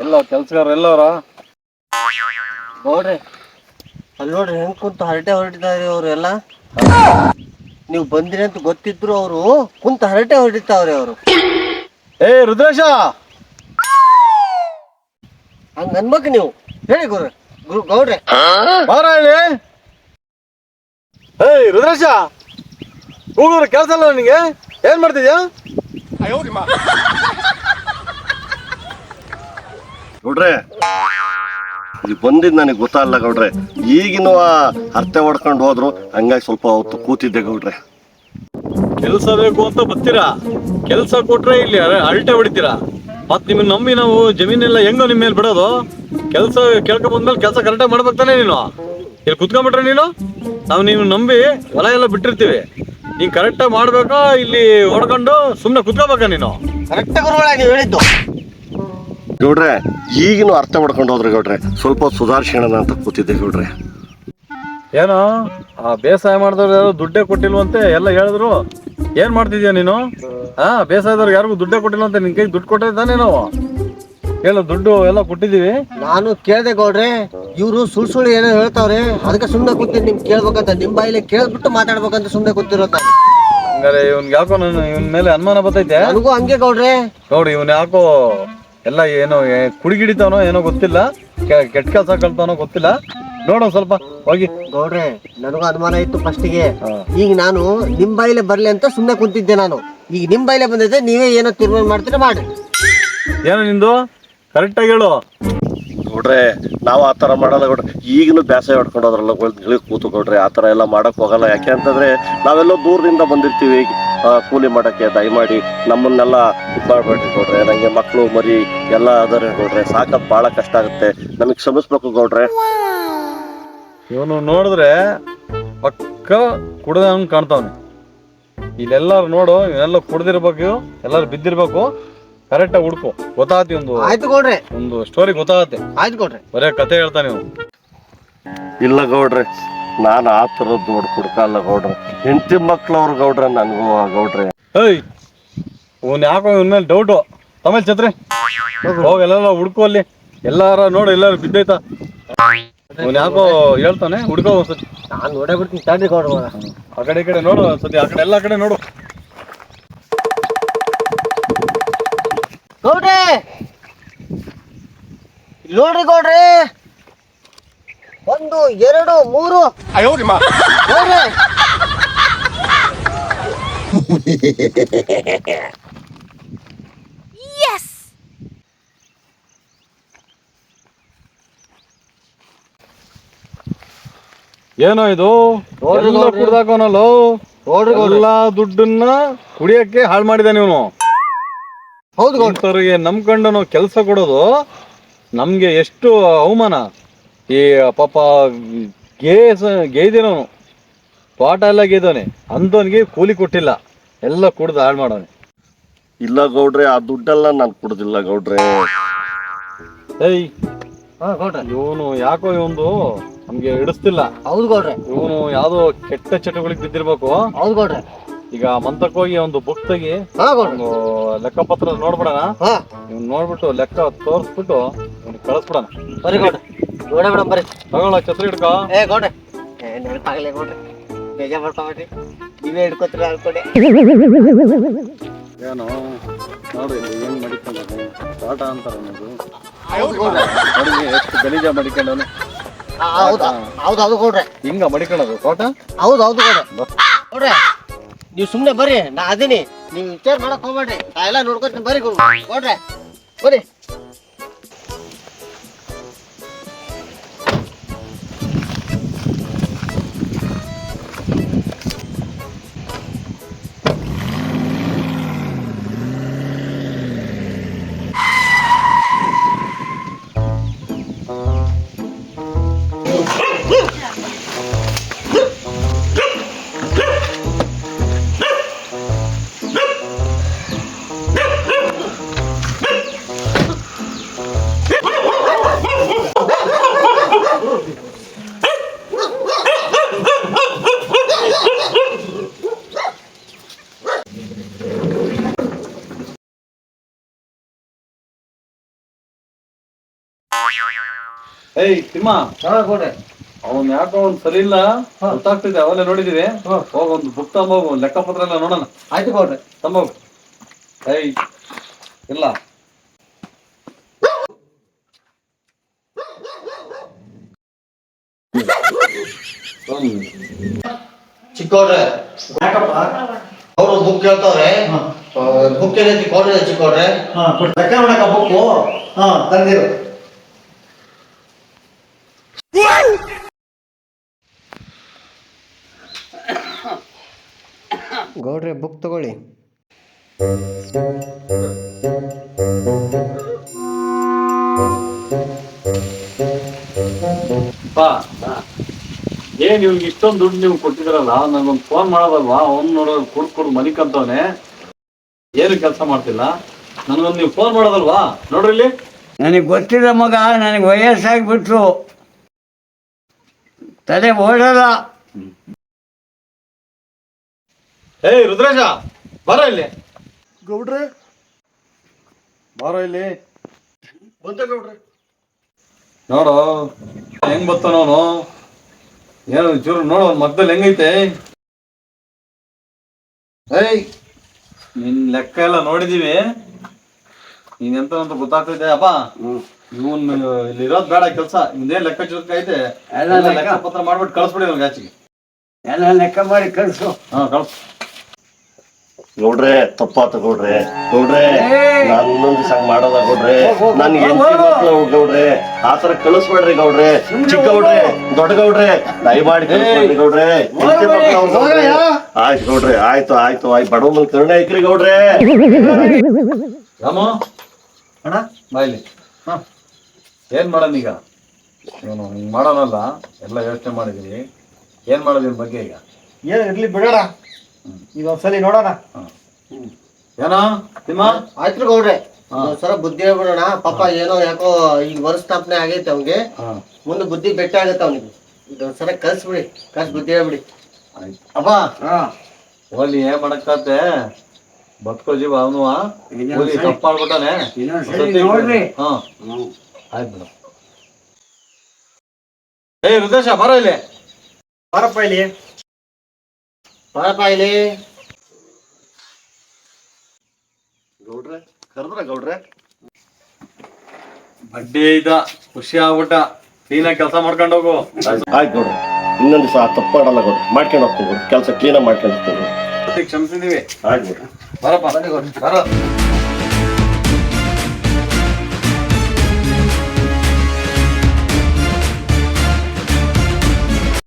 ಎಲ್ಲ ಕೆಲ್ಸಗಾರ ಎಲ್ಲವ್ರ ನೋಡ್ರಿ ಅಲ್ಲಿ ನೋಡ್ರಿ ಹೆಂಗ್ ಕುಂತ ಹರಟೆ ಹೊರಟಿದ್ದಾರೆ ಅವ್ರು ಎಲ್ಲ ನೀವು ಬಂದಿರಿ ಅಂತ ಗೊತ್ತಿದ್ರು ಅವರು ಕುಂತ ಹರಟೆ ಹೊರಟಿರ್ತಾವ್ರಿ ಅವರು. ಏ ರುದ್ರೇಶ! ಹಂಗ ಅನ್ಬೇಕು ನೀವು. ಹೇಳಿ ಗುರು ಗುರು ಗೌಡ್ರೆ. ಬಾರ ಹೇಳಿ. ಏಯ್ ರುದ್ರೇಶ! ಹುಡುಗರು ಕೆಲಸ ಅಲ್ಲ ನಿನಗೆ ಏನ್ ಮಾಡ್ತಿದ್ಯಾ? ಗೌಡ್ರೆ ಇಲ್ಲಿ ಬಂದಿದ್ ನನಗೆ ಗೊತ್ತಲ್ಲ ಗೌಡ್ರೆ. ಈಗಿನ ಅರ್ಥ ಹೊಡ್ಕೊಂಡು ಹೋದ್ರು ಹಂಗಾಗಿ ಸ್ವಲ್ಪ ಹೊತ್ತು ಕೂತಿದ್ದೆ ಗೌಡ್ರೆ. ಕೆಲಸ ಬೇಕು ಅಂತ ಬರ್ತೀರಾ? ಕೆಲಸ ಕೊಟ್ರೆ ಇಲ್ಲಿ ಅಲ್ಟೆ ಅರಟೆ ಹೊಡಿತೀರಾ? ಮತ್ ನಿಮ್ಮನ್ನ ನಂಬಿ ನಾವು ಜಮೀನೆಲ್ಲ ಹೆಂಗೋ ನಿಮ್ಮ ಮೇಲೆ ಬಿಡೋದು? ಕೆಲಸ ಕೇಳ್ಕೊಂಡ್ ಬಂದ್ಮೇಲೆ ಕೆಲಸ ಕರೆಕ್ಟಾಗಿ ಮಾಡ್ಬೇಕು ತಾನೆ ನೀನು? ಇಲ್ಲಿ ಕುತ್ಕೊಂಡ್ಬಿಟ್ರೆ ನೀನು? ನಾವು ನೀವು ನಂಬಿ ಹೊಲ ಎಲ್ಲ ಬಿಟ್ಟಿರ್ತೀವಿ. ನೀನ್ ಕರೆಕ್ಟಾಗಿ ಮಾಡ್ಬೇಕಾ ಇಲ್ಲಿ ಹೊಡ್ಕೊಂಡು ಸುಮ್ಮನೆ ಕುತ್ಕೋಬೇಕಾ ನೀನು? ಕರೆಕ್ಟ್ ಗುರುಗಳ ನೀವು ಹೇಳಿದ್ದು. ಗೌಡ್ರೆ ಈಗಿನ ಅರ್ಥ ಮಾಡ್ಕೊಂಡು ಹೋದ್ರೆ ಗೌಡ್ರೆ. ಸ್ವಲ್ಪ ಸುಧಾರಿಸೋಣ ಅಂತ ಕೂತಿದ್ದೆ ಗೌಡ್ರೆ. ಏನೋ ಆ ಬೇಸಾಯ ಮಾಡಿದವ್ರು ಯಾರು ದುಡ್ಡೇ ಕೊಟ್ಟಿಲ್ವಂತೆ ಎಲ್ಲ ಹೇಳಿದ್ರು. ಏನ್ ಮಾಡ್ತಿದ್ಯಾ ನೀನು? ಹಾ ಬೇಸಾಯದವ್ರಿಗೆ ಯಾರಿಗೂ ದುಡ್ಡೇ ಕೊಟ್ಟಿಲ್ವಂತೆ ನಿನ್ ಕೈಗೆ ದುಡ್ಡು ಕೊಟ್ಟಿದ್ದಾನೆ ನಾವು? ಹೇಳು ದುಡ್ಡು ಎಲ್ಲ ಕೊಟ್ಟಿದೀವಿ ನಾನು ಕೇಳ್ದೆ ಗೌಡ್ರೆ ಇವರು ಸುಳ್ ಸುಳ್ಳು ಏನೋ ಹೇಳ್ತಾವ್ರೆ ಅದಕ್ಕೆ ಸುಮ್ಮನೆ ಕೂತೀನಿ ನಿಮ್ ಕೇಳ್ಬೇಕಂತ ನಿಮ್ ಬಾಯಿಲೆ ಕೇಳ್ಬಿಟ್ಟು ಮಾತಾಡ್ಬೇಕಂತ ಸುಮ್ಮನೆ ಕೂತಿರೋ ಹಂಗಾರೆ ಇವ್ನ್ ಯಾಕೋ ನನ್ನ ಇವನ್ ಮೇಲೆ ಅನುಮಾನ ಬರ್ತೈತೆ? ನನಗೂ ಹಂಗೆ ಗೌಡ್ರೆ. ನೋಡಿ ಇವನ್ ಯಾಕೋ ಎಲ್ಲ ಏನೋ ಕುಡಿಗಿಡಿತಾನೋ ಏನೋ ಗೊತ್ತಿಲ್ಲ ಕೆಟ್ಟ ಕೆಲಸ ಕಲ್ತಾನೋ ಗೊತ್ತಿಲ್ಲ. ನೋಡೋ ಸ್ವಲ್ಪ ಹೋಗಿ. ಗೌಡ್ರೆ ನನಗೂ ಅನುಮಾನ ಇತ್ತು ಫಸ್ಟಿಗೆ ಈಗ ನಾನು ನಿಮ್ ಬಾಯಿಲೆ ಬರ್ಲಿ ಅಂತ ಸುಮ್ಮನೆ ಕುಂತಿದ್ದೆ ನಾನು. ಈಗ ನಿಮ್ ಬಾಯಿಲೆ ಬಂದಿದ್ದೆ ನೀವೇ ಏನೋ ತೀರ್ಮಾನ ಮಾಡ್ತೀರಾ ಮಾಡಿ ಏನೋ ನಿಂದು? ಕರೆಕ್ಟಾಗಿ ಹೇಳು. ಗೌಡ್ರೆ ನಾವು ಆ ಥರ ಮಾಡಲ್ಲ ಗೌಡ್ರೆ ಈಗಲೂ ಬೇಸಾಯ ಹೊಡ್ಕೊಂಡು ಹೋದ್ರಲ್ಲ ಗಿಳಿ ಕೂತು ಗೌಡ್ರೆ ಆ ಥರ ಎಲ್ಲ ಮಾಡೋಕೆ ಹೋಗಲ್ಲ. ಯಾಕೆ ಅಂತಂದರೆ ನಾವೆಲ್ಲೋ ದೂರದಿಂದ ಬಂದಿರ್ತೀವಿ. ಕೂಲಿ ಮಾಡೋಕ್ಕೆ ದಯಮಾಡಿ ನಮ್ಮನ್ನೆಲ್ಲ ಇದು ಮಾಡ್ಬೇಡ್ರಿ ನನಗೆ ಮಕ್ಕಳು ಮರಿ ಎಲ್ಲ ಅದರ ಗೌಡ್ರೆ. ಸಾಕದ್ ಭಾಳ ಕಷ್ಟ ಆಗುತ್ತೆ. ನಮಗೆ ಕ್ಷಮಿಸ್ಬೇಕು ಗೌಡ್ರೆ. ಇವನು ನೋಡಿದ್ರೆ ಪಕ್ಕ ಕುಡ್ದಂಗೆ ಕಾಣ್ತಾವನೆ. ಇಲ್ಲೆಲ್ಲಾರು ನೋಡು ಇವೆಲ್ಲ ಕುಡ್ದಿರ್ಬೇಕು, ಎಲ್ಲರೂ ಬಿದ್ದಿರ್ಬೇಕು. ಕರೆಕ್ಟಾಗಿ ಹುಡುಕು. ಗೊತ್ತಾಗತ್ತೆ ಒಂದು ಆಯ್ತು ಕೊಡ್ರಿ ಒಂದು ಸ್ಟೋರಿ ಗೊತ್ತಾಗತ್ತೆ. ಆಯ್ತು ಕೊಡ್ರಿ ಬರೇ ಕತೆ ಹೇಳ್ತಾನೆ ನೀವು ಇಲ್ಲ ಗೌಡ್ರಿ ನಾನು ಆ ಥರದ್ದು ನೋಡಿ ಕುಡ್ಕಲ್ಲ ಗೌಡ್ರೆ. ಹೆಂಡತಿ ಮಕ್ಳವ್ರು ಗೌಡ್ರ ನನಗೂ ಆ ಗೌಡ್ರೆ. ಏಯ್ ಇವನ್ ಯಾಕೋ ಇವನ್ ಮೇಲೆ ಡೌಟು ತಮೇಲೆ ಛತ್ರಿ ಹೋಗಿ ಎಲ್ಲ ಹುಡ್ಕೋ ಅಲ್ಲಿ. ಎಲ್ಲಾರ ನೋಡು ಎಲ್ಲಾರು ಬಿದ್ದೈತ. ಇವನ್ ಯಾಕೋ ಹೇಳ್ತಾನೆ ಹುಡ್ಕೋ ಒಂದ್ಸತಿ. ನಾನು ನೋಡೇ ಬಿಡ್ತೀನಿ. ತಡ್ರಿ ಗೌಡ್ರ ಆ ಕಡೆ ಈ ಕಡೆ ನೋಡು ಒಂದ್ಸತಿ ಆ ಕಡೆ ಎಲ್ಲ ಕಡೆ ನೋಡು. ನೋಡ್ರಿ ಗೌಡ್ರೆ. ಒಂದು ಎರಡು ಮೂರು. ಏನೋ ಇದು? ನೋಡ್ರಿ ಎಲ್ಲ. ಕುಡ್ದಾಕೋನಲ್ಲೋ? ನೋಡ್ರಿ ಗೌಡ್ರೆ. ಎಲ್ಲಾ ದುಡ್ಡನ್ನ ಕುಡಿಯಕ್ಕೆ ಹಾಳು ಮಾಡಿದಾನೆ ಇವನು ಹೌದು ಗೌಡ್ರೆ. ನಂಬ್ಕೊಂಡು ನಾವು ಕೆಲಸ ಕೊಡೋದು ನಮ್ಗೆ ಎಷ್ಟು ಅವಮಾನ. ಈ ಪಾಪ ಗೇ ಗೇಯ್ದಿರೋನು. ತೋಟ ಎಲ್ಲ ಗೇದವನೆ ಅಂದವನಿಗೆ ಕೂಲಿ ಕೊಟ್ಟಿಲ್ಲ. ಎಲ್ಲ ಕುಡ್ದು ಹಾಳು ಮಾಡೋನೆ ಇಲ್ಲ ಗೌಡ್ರೆ ಆ ದುಡ್ಡೆಲ್ಲ ನಾನು ಕುಡ್ದಿಲ್ಲ ಗೌಡ್ರೆ. ಏಯ್. ಹಾ ಗೌಡ್ರೆ. ಇವನು ಯಾಕೋ ಇವನು ನಮ್ಗೆ ಹಿಡಿಸ್ತಿಲ್ಲ. ಹೌದು ಗೌಡ್ರೆ. ಇವನು ಯಾವ್ದೋ ಕೆಟ್ಟ ಚಟಗಳಿಗೆ ಬಿದ್ದಿರ್ಬೇಕು. ಹೌದು ಗೌಡ್ರೆ. ಈಗ ಮಂತಕ್ ಹೋಗಿ ಒಂದು ಬುಕ್ ತೆಗಿ ಹಾ ಗೌಡ್ರೆ ಒಂದು ಲೆಕ್ಕಪತ್ರ ನೋಡ್ಬಿಡಣ. ಹಾ. ಇವ್ನು ನೋಡ್ಬಿಟ್ಟು ಲೆಕ್ಕ ತೋರಿಸ್ಬಿಟ್ಟು ಇವ್ನಿಗೆ ಕಳಿಸ್ಬಿಡಣ. ಬರ್ರಿ ಗೌಡ್ರೆ ನೋಡೇ ಮೇಡಮ್ ಬರ್ರಿ. ತಗೊಳ್ಳ ಛತ್ರಿ ಹಿಡ್ಕೋ. ಏ ಗೌಡ್ರೆ ಏ ನೆನಪಾಗಲೇ ಗೌಡ್ರೆ. ಬೇಜಾರ್ ಮಾಡ್ಕೊಬೇಡ್ರಿ ನೀವೇ ಹಿಡ್ಕೊತೀರ ಅನ್ಕೊಂಡೆ. ಏನು? ನೋಡಿ ಏನ್ ಮಡಿಕೊಂಡವನು? ತೋಟ ಅಂತಾರ ಅನ್ನೋದು ಎಷ್ಟು ಗಲೀಜ ಮಡಿಕೊಂಡವನು? ಆ, ಹೌದು ಹೌದು ಹೌದು ಗೌಡ್ರೆ. ಹಿಂಗ ಮಡಿಕೊಳ್ಳೋದು ತೋಟ ಹೌದು ಹೌದು ಗೌಡ್ರೆ. ಗೌಡ್ರೆ ನೀವು ಸುಮ್ಮನೆ ಬರ್ರಿ, ನಾ ಅದೀನಿ. ನೀವು ವಿಚಾರ ಮಾಡಕ್ ಹೋಗ್ಬೇಡ್ರಿ. ನಾ ಎಲ್ಲ ನೋಡ್ಕೊತೀನಿ, ಬರ್ರಿ ಕೊಡ್ರಿ. ಬರ್ರಿ ಏಯ್ ತಿಮ್ಮ ಹಾ ಗೌಡ್ರೆ ಅವನ್ ಯಾಕೋ ಅವ್ನ್ ಸರಿ ಇಲ್ಲ ಗೊತ್ತಾಗ್ತಿದೆ ಅವೆಲ್ಲ ನೋಡಿದೀವಿ. ಹೋಗ ಒಂದು ಬುಕ್ ಲೆಕ್ಕ ಲೆಕ್ಕಪತ್ರ ಎಲ್ಲ ನೋಡೋಣ. ಆಯ್ತು ಗೌಡ್ರೆ ತಂಬೋಗು ಏಯ್ ಇಲ್ಲ. ಚಿಕ್ಕವ್ರೆ ಅವರು ಬುಕ್ ಕೇಳ್ತಾವ್ರೆ. ಬುಕ್ ಏನೈತಿ ಕೊಡ್ರಿ ಚಿಕ್ಕವ್ರೆ ಹಾ ಕೊಡು. ಲೆಕ್ಕ ಮಾಡಕ ಬುಕ್ಕು ಹಾ ತಂದಿರು. ಗೌಡ್ರೆ ಬುಕ್ ತಗೊಳ್ಳಿ. ಪಾ ಏನ್ ಇವ್ನಿಗೆ ಇಷ್ಟೊಂದು ದುಡ್ಡು ನೀವು ಕೊಟ್ಟಿದ್ರಲ್ಲ ನನಗೊಂದು ಫೋನ್ ಮಾಡೋದಲ್ವಾ? ಅವ್ನು ನೋಡೋದು ಕುಡ್ ಕುಡ್ ಮನಿಕಂತವನೆ ಏನು ಕೆಲಸ ಮಾಡ್ತಿಲ್ಲ? ನನಗೊಂದು ನೀವು ಫೋನ್ ಮಾಡೋದಲ್ವಾ? ನೋಡ್ರಿ ಇಲ್ಲಿ. ನನಗೆ ಗೊತ್ತಿಲ್ಲ ಮಗ ನನಗೆ ವಯಸ್ಸಾಗ್ಬಿಟ್ರು. ತಲೆ ಓಡಲ್ಲ. ಏಯ್ ರುದ್ರೇಶ ಬರ ಇಲ್ಲಿ. ಗೌಡ್ರೆ. ಬಾರ ಇಲ್ಲಿ. ಬಂದೆ ಗೌಡ್ರೆ. ನೋಡು ಹೆಂಗ್ ಬರ್ತಾನವನು ಏನು ಚೂರು ನೋಡು ಅವ್ನ್ ಮಗ್ದಲ್ಲಿ ಹೆಂಗೈತೆ. ಏಯ್ ನಿನ್ ಲೆಕ್ಕ ಎಲ್ಲ ನೋಡಿದೀವಿ. ನೀನ್ ಎಂತ ಅಂತ ಗೊತ್ತಾಗ್ತೈತೆ ಅಪ್ಪ ಇವನ್ ಇಲ್ಲಿ ಇರೋದ್ ಬೇಡ ಕೆಲಸ. ಇನ್ನೇನ್ ಲೆಕ್ಕ ಚುರುಕ ಐತೆ ಎಲ್ಲ ಎಲ್ಲ ಲೆಕ್ಕ. ಲೆಕ್ಕ ಪತ್ರ ಮಾಡ್ಬಿಟ್ಟು ಕಳ್ಸ್ಬಿಡಿ ಅವ್ನಿಗೆ ಆಚೆಗೆ. ಎಲ್ಲ ಲೆಕ್ಕ ಮಾಡಿ ಕಳಿಸು. ಹಾ ಕಳ್ಸ್. ನೋಡ್ರೆ ತಪ್ಪಾತ ಗೌಡ್ರೆ. ಗೌಡ್ರೆ ಏಯ್! ನಾನು ಮಾಡೋದ ದಿವಸ ಹಂಗ್ ಗೌಡ್ರೆ ನನ್ ಹೆಂಡತಿ ಮಕ್ಕಳು ಗೌಡ್ರೆ. ಆತರ ಕಳಿಸ್ಬೇಡ್ರಿ ಗೌಡ್ರೆ. ಚಿಕ್ಕ ಗೌಡ್ರೆ ದೊಡ್ಡ ಗೌಡ್ರೆ. ದಯಮಾಡಿ ಕಳಿಸ್ಬೇಡ್ರಿ ಗೌಡ್ರೆ. ಹೆಂಡ್ತಿ ಮಕ್ಳು ಅವ್ರ್ ಗೌಡ್ರೆ. ಆಯ್ತು ಗೌಡ್ರೆ ಆಯ್ತು ಆಯ್ತು ಆಯ್ತು. ಬಡವ ಮೇಲೆ ಕರುಣೆ ಐಕ್ರಿ ಗೌಡ್ರೆ. ರಾಮ? ಅಣ್ಣ? ಬಾಯ್ಲಿ ಹಾ ಏನ್ ಮಾಡೋಣ ಈಗ? ಇವನು ಹಿಂಗ್ ಮಾಡೋಣಲ್ಲ ಎಲ್ಲ ಯೋಚನೆ ಮಾಡಿದೀವಿ ಏನ್ ಮಾಡೋದು ಇವ್ನ ಬಗ್ಗೆ ಈಗ? ಏನು ಇರ್ಲಿ ಬಿಡೋಣ. ಇದೊಂದ್ಸಲಿ ನೋಡೋಣ. ಏನೋ? ತಿಮ್ಮ ಆಯ್ತು ಗೌಡ್ರೆ. ಸರ ಬುದ್ಧಿ ಹೇಳ್ಬಿಡೋಣ. ಪಾಪ ಏನೋ ಯಾಕೋ ಈಗ ವರ್ಷಾಪನೆ ಆಗೈತೆ ಅವ್ನಿಗೆ. ಮುಂದೆ ಬುದ್ಧಿ ಬೆಟ್ಟ ಆಗತ್ತೆ ಅವ್ನಿಗೆ. ಇದೊಂದ್ಸಲ ಕಲ್ಸ್ಬಿಡಿ ಕಲ್ಸ್ ಬುದ್ಧಿ ಹೇಳ್ಬಿಡಿ. ಅಪ್ಪ. ಹಾ. ಹೋಲಿ ಏನ್ ಮಾಡಕ್ಕಾತೆ ಬದುಕೋ ಜೀವ ಅವನು ಇನ್ನೊಂದ್ ಹೋಲಿ ಸರಿ- ತಪ್ಪು ಮಾಡ್ಬಿಟ್ಟಾನೆ ಇನ್ನೊಂದ್ ನೋಡ್ರಿ. ಹಾ. ಆಯ್ತು ಬಿಡು ಏ ರುದ್ರೇಶ ಬರೋ ಇಲ್ಲಿ. ಬಾರಪ್ಪ ಇಲ್ಲಿ. ಬಾರಪ್ಪ ಇಲ್ಲಿ. ಗೌಡ್ರೆ ಕರೆದ್ರ ಗೌಡ್ರೆ? ಬಡ್ಡಿ ಇದ ಖುಷಿ ಆಗ್ಬಿಟ್ಟ. ಕ್ಲೀನಾಗಿ ಕೆಲಸ ಮಾಡ್ಕೊಂಡು ಹೋಗು. ಆಯ್ತು ಗೌಡ್ರೆ ಇನ್ನೊಂದು ದಿವಸ ತಪ್ಪು ಮಾಡಲ್ಲ ಗೌಡ್ರೆ. ಮಾಡ್ಕೊಂಡು ಹೋಗ್ತೀನಿ ಗೌಡ್ರೆ. ಕೆಲಸ ಕ್ಲೀನಾಗಿ ಮಾಡ್ಕೊಂಡು ಹೋಗ್ತೀನಿ. ಕ್ಷಮಿಸಿದೀವಿ. ಆಯ್ತು ಗೌಡ್ರೆ. ಬರಪ್ಪ. ಬರೋ.